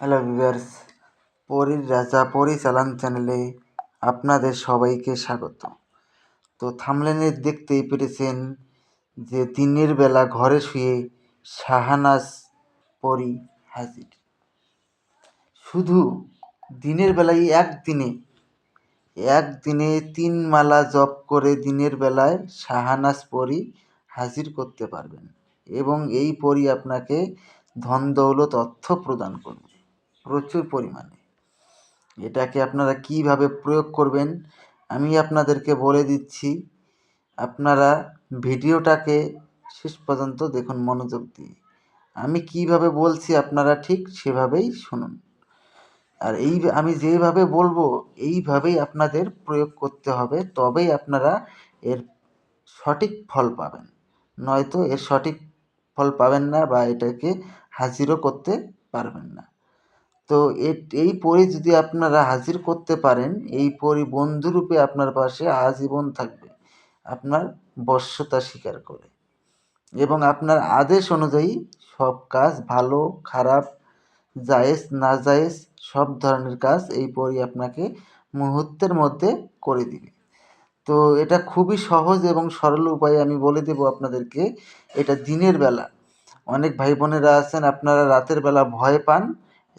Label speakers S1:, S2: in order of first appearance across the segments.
S1: Hello viewers, পরীর রাজা পরিচালন চ্যানেলে আপনাদের সবাইকে স্বাগত। তো থামলেনে দেখতেই পেরেছেন যে দিনের বেলা ঘরে শুয়ে শাহানাজ পরি হাজির। শুধু দিনের বেলায় একদিনে একদিনে তিন মালা জপ করে দিনের বেলায় শাহানাজ পরি হাজির করতে পারবেন এবং এই পরি আপনাকে ধন দৌলত অর্থ প্রদান করবে। প্রচুর পরিমাণে। এটাকে আপনারা কীভাবে প্রয়োগ করবেন, আমি আপনাদেরকে বলে দিচ্ছি। আপনারা ভিডিওটাকে শেষ পর্যন্ত দেখুন মনোযোগ দিয়ে। আমি কীভাবে বলছি আপনারা ঠিক সেভাবেই শুনুন। আর এই আমি যেভাবে বলব, এইভাবেই আপনাদের প্রয়োগ করতে হবে, তবেই আপনারা এর সঠিক ফল পাবেন। নয়তো এর সঠিক ফল পাবেন না বা এটাকে হাজিরও করতে পারবেন না। তো এই পরি যদি আপনারা হাজির করতে পারেন, এই পরি বন্ধুরূপে আপনার পাশে আজীবন থাকবে আপনার বশ্যতা স্বীকার করে। এবং আপনার আদেশ অনুযায়ী সব কাজ ভালো, খারাপ, জায়েজ, না জায়েজ সব ধরনের কাজ এই পরি আপনাকে মুহূর্তের মধ্যে করে দিবে। তো এটা খুবই সহজ এবং সরল উপায়ে আমি বলে দেব আপনাদেরকে, এটা দিনের বেলা। অনেক ভাই বোনেরা আছেন, আপনারা রাতের বেলা ভয় পান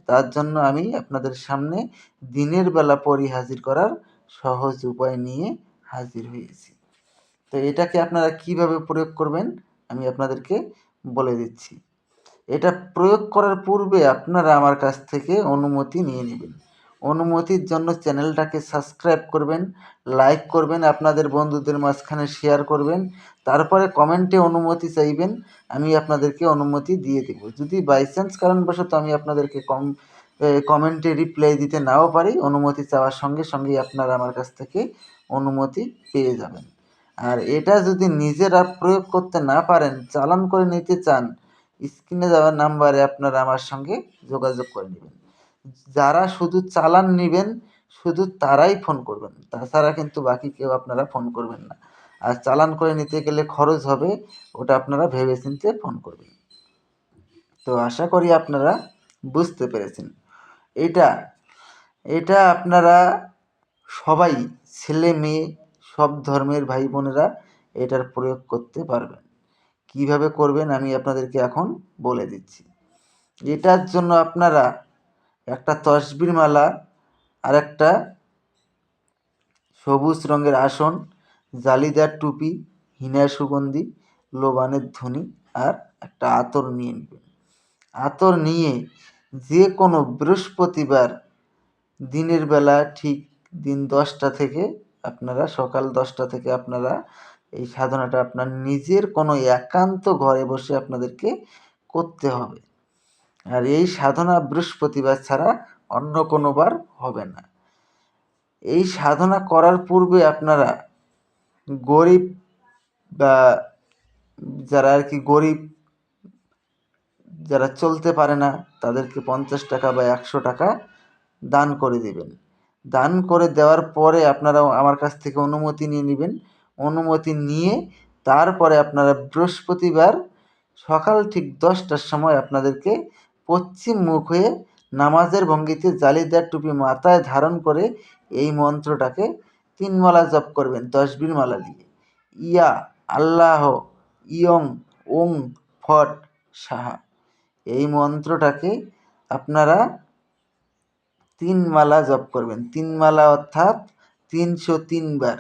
S1: তার জন্য আমি আপনাদের সামনে দিনের বেলা পরই হাজির করার সহজ উপায় নিয়ে হাজির হয়েছি। তো এটাকে আপনারা কীভাবে প্রয়োগ করবেন আমি আপনাদেরকে বলে দিচ্ছি। এটা প্রয়োগ করার পূর্বে আপনারা আমার কাছ থেকে অনুমতি নিয়ে নেবেন। অনুমতির জন্য চ্যানেলটাকে সাবস্ক্রাইব করবেন, লাইক করবেন, আপনাদের বন্ধুদের মাঝখানে শেয়ার করবেন, তারপরে কমেন্টে অনুমতি চাইবেন, আমি আপনাদেরকে অনুমতি দিয়ে দেব। যদি বাই চান্স কারণবশত আমি আপনাদেরকে কম কমেন্টে রিপ্লাই দিতে নাও পারি, অনুমতি চাওয়ার সঙ্গে সঙ্গেই আপনারা আমার কাছ থেকে অনুমতি পেয়ে যাবেন। আর এটা যদি নিজেরা প্রয়োগ করতে না পারেন, চালান করে নিতে চান, স্ক্রিনে যাওয়ার নাম্বারে আপনারা আমার সঙ্গে যোগাযোগ করে নেবেন। যারা শুধু চালান নেবেন, শুধু তারাই ফোন করবেন। তাছাড়া কিন্তু বাকি কেউ আপনারা ফোন করবেন না। আর চালান করে নিতে গেলে খরচ হবে, ওটা আপনারা ভেবে চিনতে ফোন করবেন। তো আশা করি আপনারা বুঝতে পেরেছেন। এটা এটা আপনারা সবাই, ছেলে, মেয়ে, সব ধর্মের ভাই বোনেরা এটার প্রয়োগ করতে পারবেন। কীভাবে করবেন আমি আপনাদেরকে এখন বলে দিচ্ছি। এটার জন্য আপনারা একটা তসবির মালা আর একটা সবুজ রঙের আসন, জালিদার টুপি হিনা সুগন্ধি, লোবানের ধ্বনি আর একটা আতর নিয়ে নেবেন। আতর নিয়ে যে কোনো বৃহস্পতিবার দিনের বেলা ঠিক দিন দশটা থেকে আপনারা, সকাল দশটা থেকে আপনারা এই সাধনাটা আপনার নিজের কোনো একান্ত ঘরে বসে আপনাদেরকে করতে হবে। আর এই সাধনা বৃহস্পতিবার ছাড়া অন্য কোনো বার হবে না। এই সাধনা করার পূর্বে আপনারা গরিব বা যারা আর কি গরিব, যারা চলতে পারে না, তাদেরকে পঞ্চাশ টাকা বা একশো টাকা দান করে দেবেন। দান করে দেওয়ার পরে আপনারা আমার কাছ থেকে অনুমতি নিয়ে নেবেন। অনুমতি নিয়ে তারপরে আপনারা বৃহস্পতিবার সকাল ঠিক দশটার সময় আপনাদেরকে পশ্চিম মুখ হয়ে নামাজের ভঙ্গিতে জালিদার টুপি মাথায় ধারণ করে এই মন্ত্রটাকে তিন মালা জপ করবেন তসবির মালা দিয়ে। ইয়া আল্লাহ ইয়ং ওং ফট সাহা। এই মন্ত্রটাকে আপনারা তিন মালা জপ করবেন। তিন মালা অর্থাৎ তিনশো তিনবার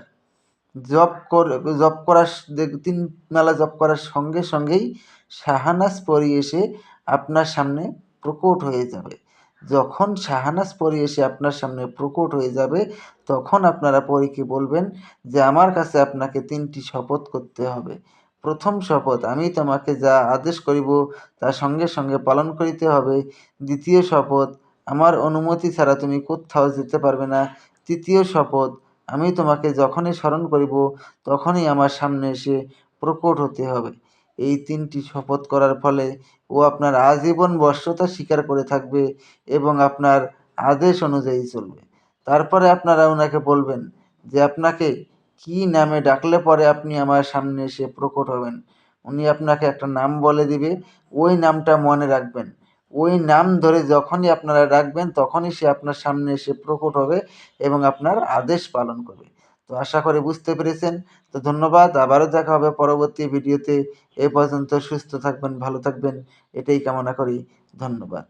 S1: জপ কর, জপ করার তিন মালা জপ করার সঙ্গে সঙ্গেই শাহানাজ পরিয়ে এসে আপনার সামনে প্রকট হয়ে যাবে। যখন শাহানাজ পরি এসে আপনার সামনে প্রকট হয়ে যাবে, তখন আপনারা পরীকে বলবেন যে, আমার কাছে আপনাকে তিনটি শপথ করতে হবে। প্রথম শপথ, আমি তোমাকে যা আদেশ করিব তা সঙ্গে সঙ্গে পালন করিতে হবে। দ্বিতীয় শপথ, আমার অনুমতি ছাড়া তুমি কোথাও যেতে পারবে না। তৃতীয় শপথ, আমি তোমাকে যখনই স্মরণ করিব, তখনই আমার সামনে এসে প্রকট হতে হবে। এই তিনটি শপথ করার ফলে ও আপনার আজীবন বশ্যতা স্বীকার করে থাকবে এবং আপনার আদেশ অনুযায়ী চলবে। তারপরে আপনারা ওনাকে বলবেন যে, আপনাকে কি নামে ডাকলে পরে আপনি আমার সামনে এসে প্রকট হবেন? উনি আপনাকে একটা নাম বলে দিবে। ওই নামটা মনে রাখবেন। ওই নাম ধরে যখনই আপনারা ডাকবেন, তখনই সে আপনার সামনে এসে প্রকট হবে এবং আপনার আদেশ পালন করবে। তো আশা করি বুঝতে পেরেছেন। তো ধন্যবাদ, আবারও দেখা হবে পরবর্তী ভিডিওতে। এ পর্যন্ত সুস্থ থাকবেন, ভালো থাকবেন, এটাই কামনা করি। ধন্যবাদ।